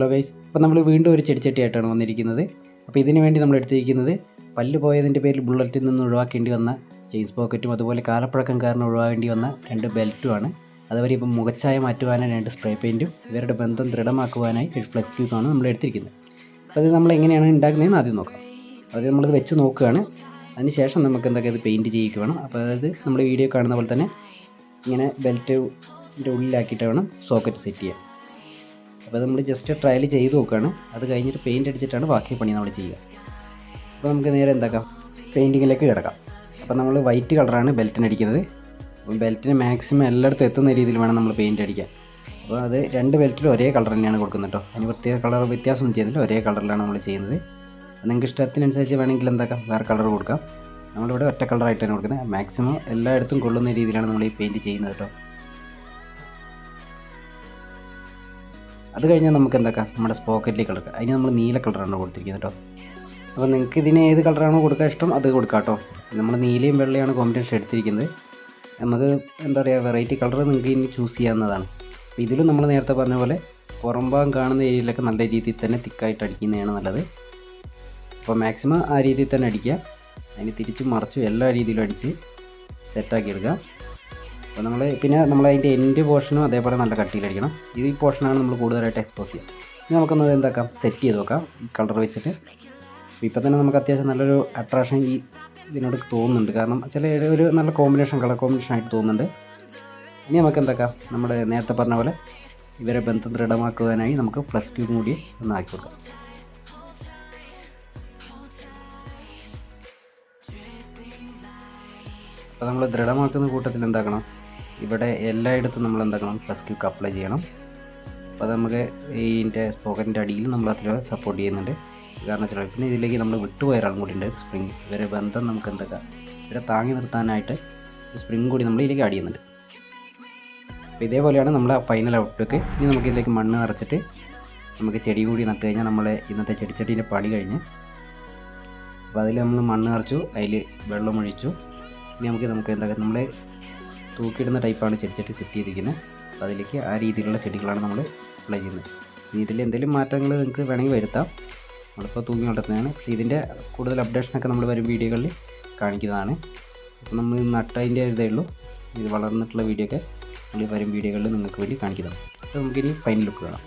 Hello guys അപ്പോൾ നമ്മൾ വീണ്ടും ഒരു ചെടിച്ചട്ടിയായിട്ടാണ് വന്നിരിക്കുന്നത്. അപ്പോൾ ഇതിന് വേണ്ടി നമ്മൾ എടുത്തിരിക്കുന്നത് പല്ല് പോയതിന്റെ പേരിൽ ബുള്ളറ്റിൽ നിന്ന് ഒഴിവാക്കേണ്ടി വന്ന ചെയിൻസ് പോക്കറ്റും അതുപോലെ കാലപ്പഴക്കം കാരണം ഒഴിവാക്കേണ്ടി വന്ന രണ്ട് ബെൽറ്റുമാണ് അതുവരെ ഇപ്പം മുഖച്ചായ മാറ്റുവാനായി രണ്ട് സ്പ്രേ പെയിന്റും ഇവരുടെ ബന്ധം ദൃഢമാക്കുവാനായി ഒരു ഫ്ലെക്സ് ട്യൂബാണ് നമ്മൾ എടുത്തിരിക്കുന്നത്. അപ്പോൾ അത് നമ്മൾ എങ്ങനെയാണ് ഉണ്ടാക്കുന്നതെന്ന് ആദ്യം നോക്കാം. അത് നമ്മളിത് വെച്ച് നോക്കുകയാണ്. അതിനുശേഷം നമുക്ക് എന്തൊക്കെ ഇത് പെയിന്റ് ചെയ്യിക്കുക വേണം. അപ്പോൾ അതായത് നമ്മൾ വീഡിയോ കാണുന്ന പോലെ തന്നെ ഇങ്ങനെ ബെൽറ്റിന്റെ ഉള്ളിലാക്കിയിട്ട് വേണം സോക്കറ്റ് സെറ്റ് ചെയ്യാൻ. അപ്പോൾ നമ്മൾ ജസ്റ്റ് ട്രയൽ ചെയ്ത് നോക്കുകയാണ് അത് കഴിഞ്ഞിട്ട് പെയിന്റ് അടിച്ചിട്ടാണ് ബാക്കി പണി നമ്മൾ ചെയ്യുക. അപ്പോൾ നമുക്ക് നേരെ എന്താക്കാം? പെയിന്റിങ്ങിലേക്ക് കിടക്കാം. അപ്പോൾ നമ്മൾ വൈറ്റ് കളറാണ് ബെൽറ്റിന് അടിക്കുന്നത്. അപ്പം ബെൽറ്റിന് മാക്സിമം എല്ലായിടത്തും എത്തുന്ന രീതിയിൽ വേണം നമ്മൾ പെയിന്റ് അടിക്കാൻ. അപ്പോൾ അത് രണ്ട് ബെൽറ്റിലും ഒരേ കളർ തന്നെയാണ് കൊടുക്കുന്നത് കേട്ടോ അതിന് പ്രത്യേക കളർ വ്യത്യാസമൊന്നും ചെയ്യുന്നില്ല ഒരേ കളറിലാണ് നമ്മൾ ചെയ്യുന്നത്. നിങ്ങൾക്ക് ഇഷ്ടത്തിനനുസരിച്ച് വേണമെങ്കിൽ എന്താക്കാം? വേറെ കളർ കൊടുക്കാം. നമ്മളിവിടെ ഒറ്റ കളറായിട്ടാണ് കൊടുക്കുന്നത്. മാക്സിമം എല്ലായിടത്തും കൊള്ളുന്ന രീതിയിലാണ് നമ്മൾ ഈ പെയിന്റ് ചെയ്യുന്നത് കേട്ടോ അത് കഴിഞ്ഞാൽ നമുക്ക് എന്താക്കാം നമ്മുടെ സ്പോക്കറ്റിലേക്ക് കളർ അതിന് നമ്മൾ നീല കളറാണ് കൊടുത്തിരിക്കുന്നത് കേട്ടോ. അപ്പോൾ നിങ്ങൾക്ക് ഇതിന് ഏത് കളറാണോ കൊടുക്കാൻ ഇഷ്ടം അത് കൊടുക്കാം കേട്ടോ. നമ്മൾ നീലയും വെള്ളയാണ് കോമ്പിനേഷൻ എടുത്തിരിക്കുന്നത്. നമുക്ക് എന്താ പറയുക വെറൈറ്റി കളർ നിങ്ങൾക്ക് ഇനി ചൂസ് ചെയ്യാവുന്നതാണ്. അപ്പോൾ ഇതിലും നമ്മൾ നേരത്തെ പറഞ്ഞ പോലെ പുറംഭാഗം കാണുന്ന ഏരിയയിലൊക്കെ നല്ല രീതിയിൽ തന്നെ തിക്കായിട്ട് അടിക്കുന്നതാണ് നല്ലത്. അപ്പോൾ മാക്സിമം ആ രീതിയിൽ തന്നെ അടിക്കുക. അതിന് തിരിച്ചും മറിച്ചും എല്ലാ രീതിയിലും അടിച്ച് സെറ്റാക്കി എടുക്കുക. അപ്പോൾ നമ്മൾ പിന്നെ നമ്മൾ അതിന്റെ എൻഡ് പോർഷനും അതേപോലെ നല്ല കട്ടിയിലടിക്കണം. ഇത് ഈ പോർഷനാണ് നമ്മൾ കൂടുതലായിട്ട് എക്സ്പോസ് ചെയ്യുക ഇനി നമുക്കൊന്ന് എന്താക്കാം? സെറ്റ് ചെയ്ത് നോക്കാം. ഈ കളർ വെച്ചിട്ട്. ഇപ്പോൾ തന്നെ നമുക്ക് അത്യാവശ്യം നല്ലൊരു അട്രാക്ഷൻ ഈ ഇതിനോട് തോന്നുന്നുണ്ട്. കാരണം ചില ഒരു നല്ല കോമ്പിനേഷൻ കളർ കോമ്പിനേഷൻ ആയിട്ട് തോന്നുന്നുണ്ട്. ഇനി നമുക്ക് എന്താക്കാം? നമ്മുടെ നേരത്തെ പറഞ്ഞ പോലെ ഇവരെ ബന്ധം ദൃഢമാക്കുവാനായി നമുക്ക് പ്ലസ് ടു കൂടി ഒന്ന് ആക്കി കൊടുക്കാം. അപ്പോൾ നമ്മൾ ദൃഢമാക്കുന്ന കൂട്ടത്തിൽ എന്താക്കണം? ഇവിടെ എല്ലായിടത്തും നമ്മൾ എന്താക്കണം പ്ലസ് ക്യൂക്ക് അപ്ലൈ ചെയ്യണം. അപ്പോൾ നമുക്ക് ഇതിന്റെ സ്പോക്കറ്റിന്റെ അടിയിൽ നമ്മൾ അതിൽ സപ്പോർട്ട് ചെയ്യുന്നുണ്ട്. കാരണം വെച്ചാൽ പിന്നെ ഇതിലേക്ക് നമ്മൾ വിട്ടുപോയ ഒരാളും കൂടി ഉണ്ട്. സ്പ്രിങ് ഇവരെ ബന്ധം നമുക്ക് എന്തൊക്കെ ഇവരെ താങ്ങി നിർത്താനായിട്ട് സ്പ്രിങ് കൂടി നമ്മൾ ഇതിലേക്ക് ആഡ് ചെയ്യുന്നുണ്ട്. അപ്പോൾ ഇതേപോലെയാണ് നമ്മളെ ഫൈനൽ ഔട്ട്ലുക്ക് ഇനി നമുക്ക് ഇതിലേക്ക് മണ്ണ് നിറച്ചിട്ട് നമുക്ക് ചെടി കൂടി നട്ട് കഴിഞ്ഞാൽ നമ്മൾ ഇന്നത്തെ ചെടിച്ചട്ടീന്റെ പണി കഴിഞ്ഞ് അപ്പോൾ അതിൽ നമ്മൾ മണ്ണ് നിറച്ചു അതിൽ വെള്ളം ഒഴിച്ചു. ഇനി നമുക്ക് നമുക്ക് എന്താ നമ്മൾ തൂക്കിയിടുന്ന ടൈപ്പാണ് ചെടിച്ചട്ടി സെറ്റ് ചെയ്തിരിക്കുന്നത്. അപ്പോൾ അതിലേക്ക് ആ രീതിയിലുള്ള ചെടികളാണ് നമ്മൾ അപ്ലൈ ചെയ്യുന്നത്. ഇനി ഇതിൽ എന്തെങ്കിലും മാറ്റങ്ങൾ നിങ്ങൾക്ക് വേണമെങ്കിൽ വരുത്താം. നമ്മളിപ്പോൾ തൂങ്ങി കൊണ്ടുവന്നതാണ് പക്ഷേ ഇതിന്റെ കൂടുതൽ അപ്ഡേഷനൊക്കെ നമ്മൾ വരും വീഡിയോകളിൽ കാണിക്കുന്നതാണ്. അപ്പോൾ നമ്മൾ നട്ടതിന്റെ ഇതേ ഉള്ളൂ. ഇത് വളർന്നിട്ടുള്ള വീഡിയോ ഒക്കെ നമ്മൾ വരും വീഡിയോകളിൽ നിങ്ങൾക്ക് വേണ്ടി കാണിക്കുന്നതാണ്. അപ്പോൾ നമുക്കിനി ഫൈനൽ ലുക്ക് കാണാം.